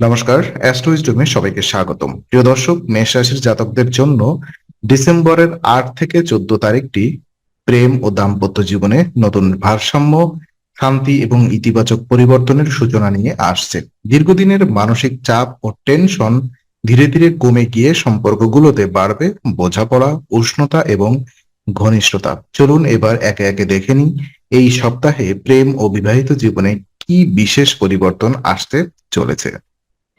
নমস্কার, অ্যাস্ট্রোইজডমে সবাইকে স্বাগতম। প্রিয় দর্শক, মেষ রাশির জাতকদের জন্য ডিসেম্বরের আট থেকে চোদ্দ তারিখটি প্রেম ও দাম্পত্য জীবনে নতুন ভারসাম্য, শান্তি এবং ইতিবাচক পরিবর্তনের সূচনা নিয়ে আসছে। দীর্ঘদিনের মানসিক চাপ ও টেনশন ধীরে ধীরে কমে গিয়ে সম্পর্কগুলোতে বাড়বে বোঝাপড়া, উষ্ণতা এবং ঘনিষ্ঠতা। চলুন এবার একে একে দেখে নিই, এই সপ্তাহে প্রেম ও বিবাহিত জীবনে কি বিশেষ পরিবর্তন আসতে চলেছে।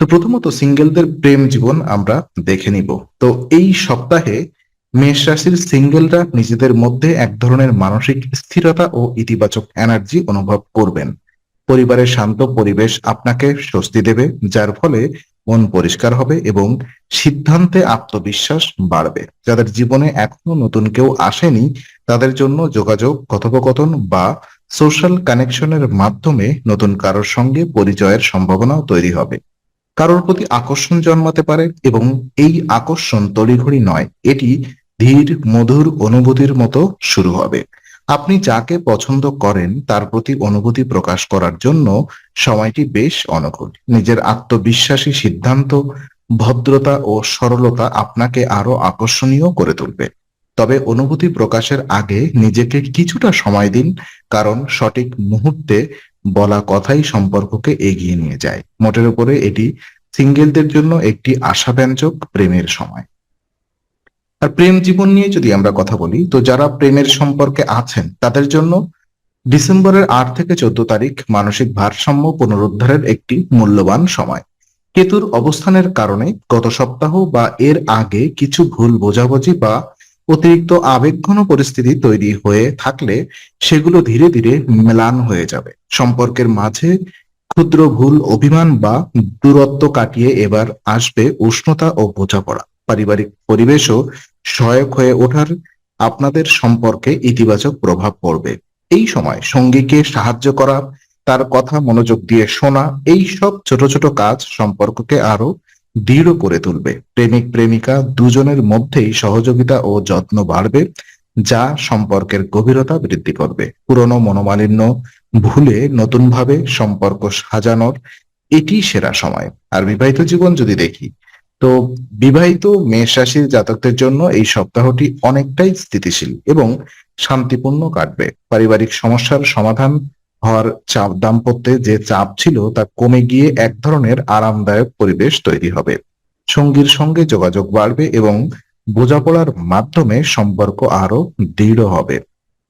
তো প্রথমত সিঙ্গেলদের প্রেম জীবন আমরা দেখে নিব। তো এই সপ্তাহে মেষ রাশির সিঙ্গেলরা নিজেদের মধ্যে এক ধরনের মানসিক স্থিরতা ও ইতিবাচক এনার্জি অনুভব করবেন। পরিবারের শান্ত পরিবেশ আপনাকে স্বস্তি দেবে, যার ফলে মন পরিষ্কার হবে এবং সিদ্ধান্তে আত্মবিশ্বাস বাড়বে। যাদের জীবনে এখনও নতুন কেউ আসেনি, তাদের জন্য যোগাযোগ, কথোপকথন বা সোশ্যাল কানেকশনের মাধ্যমে নতুন কারোর সঙ্গে পরিচয়ের সম্ভাবনাও তৈরি হবে। কারোর প্রতি আকর্ষণ জন্মাতে পারে এবং এই আকর্ষণ তড়িঘড়ি নয়, এটি ধীর, মধুর অনুভূতির মতো শুরু হবে। আপনি যাকে পছন্দ করেন, তার প্রতি অনুভূতি প্রকাশ করার জন্য সময়টি বেশ অনুকূল। নিজের আত্মবিশ্বাসী সিদ্ধান্ত, ভদ্রতা ও সরলতা আপনাকে আরও আকর্ষণীয় করে তুলবে। তবে অনুভূতি প্রকাশের আগে নিজেকে কিছুটা সময় দিন, কারণ সঠিক মুহূর্তে বলা কথাই সম্পর্ককে এগিয়ে নিয়ে যায়। মোটের উপরে এটি সিঙ্গেলদের জন্য একটি আশাব্যঞ্জক প্রেমের সময়। আর প্রেম জীবন নিয়ে যদি আমরা কথা বলি, তো যারা প্রেমের সম্পর্কে আছেন, তাদের জন্য ডিসেম্বরের আট থেকে চোদ্দ তারিখ মানসিক ভারসাম্য পুনরুদ্ধারের একটি মূল্যবান সময়। কেতুর অবস্থানের কারণে গত সপ্তাহ বা এর আগে কিছু ভুল বোঝাবুঝি বা অতিরিক্ত আবেগঘন পরিস্থিতি তৈরি হয়ে থাকলে সেগুলো ধীরে ধীরে মেলান হয়ে যাবে। সম্পর্কের মাঝে ক্ষুদ্র ভুল, অভিমান বা দূরত্ব কাটিয়ে এবার আসবে উষ্ণতা ও বোঝাপড়া। পারিবারিক পরিবেশও সহায়ক হয়ে ওঠার আপনাদের সম্পর্কে ইতিবাচক প্রভাব পড়বে। এই সময় সঙ্গীকে সাহায্য করা, তার কথা মনোযোগ দিয়ে শোনা, এই সব ছোট ছোট কাজ সম্পর্ককে আরও দৃঢ় করে তুলবে। প্রেমিক, প্রেমিকা দুজনের মধ্যেই সহযোগিতা ও যত্ন বাড়বে, যা সম্পর্কের গভীরতা বৃদ্ধি করবে। পুরনো মনোমালিন্য, ভুলে নতুনভাবে সম্পর্ক সাজানোর এটি সেরা সময়। আর বিবাহিত জীবন যদি দেখি, তো বিবাহিত মেষ রাশির জাতকদের জন্য এই সপ্তাহটি অনেকটাই স্থিতিশীল এবং শান্তিপূর্ণ কাটবে। পারিবারিক সমস্যার সমাধান হওয়ার চাপ দাম্পত্যে যে চাপ ছিল তা কমে গিয়ে এক ধরনের আরামদায়ক পরিবেশ তৈরি হবে। সঙ্গীর সঙ্গে যোগাযোগ বাড়বে এবং বোঝাপড়ার মাধ্যমে সম্পর্ক আরও দৃঢ় হবে।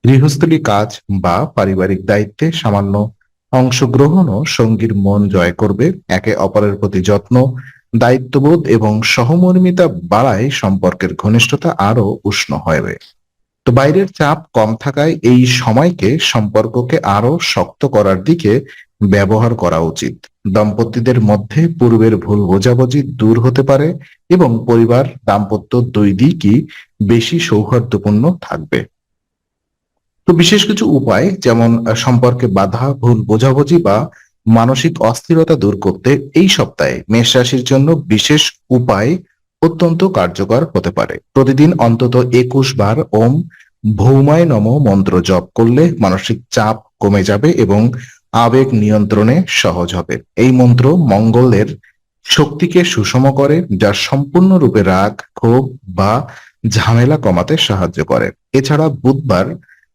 গৃহস্থলী কাজ বা পারিবারিক দায়িত্বে সামান্য অংশগ্রহণও সঙ্গীর মন জয় করবে। একে অপরের প্রতি যত্ন, দায়িত্ববোধ এবং সহমর্মিতা বাড়ায় সম্পর্কের ঘনিষ্ঠতা আরও উষ্ণ হবে। তো বাইরের চাপ কম থাকায় এই সময়কে সম্পর্ককে আরও শক্ত করার দিকে ব্যবহার করা উচিত। দম্পতিদের মধ্যে পূর্বের ভুল বোঝাবুঝি দূর হতে পারে এবং পরিবার, দাম্পত্য দুই দিকই বেশি সৌহার্দ্যপূর্ণ থাকবে। তো বিশেষ কিছু উপায় যেমন সম্পর্কে বাধা, ভুল বোঝাবুঝি বা মানসিক অস্থিরতা দূর করতে এই সপ্তাহে মেষ রাশির জন্য বিশেষ উপায় অত্যন্ত কার্যকর হতে পারে। প্রতিদিন অন্তত একুশ বার ওম ভৌমায় নম মন্ত্র জপ করলে মানসিক চাপ কমে যাবে এবং আবেগ নিয়ন্ত্রণে সহজ হবে। এই মন্ত্র মঙ্গলের শক্তিকে সুষম করে, যা সম্পূর্ণরূপে রাগ, ক্ষোভ বা ঝামেলা কমাতে সাহায্য করে। এছাড়া বুধবার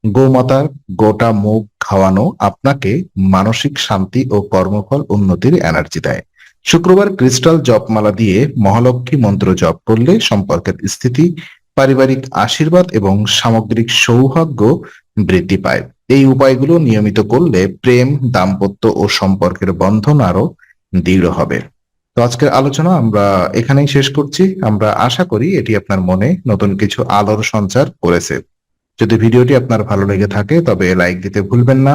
গোমাতার গোটা মুখ খাওয়ানো আপনাকে মানসিক শান্তি ও কর্মফল উন্নতির এনার্জি দেয়। শুক্রবার ক্রিস্টাল জপমালা দিয়ে মহালক্ষ্মী মন্ত্র জপ করলে সম্পর্কের স্থিতি, পারিবারিক আশীর্বাদ এবং সামগ্রিক সৌভাগ্য বৃদ্ধি পায়। এই উপায়গুলো নিয়মিত করলে প্রেম, দাম্পত্য ও সম্পর্কের বন্ধন আরও দৃঢ় হবে। তো আজকের আলোচনা আমরা এখানেই শেষ করছি। আমরা আশা করি এটি আপনার মনে নতুন কিছু আলোর সঞ্চার করেছে। যদি ভিডিওটি আপনার ভালো লেগে থাকে তবে লাইক দিতে ভুলবেন না।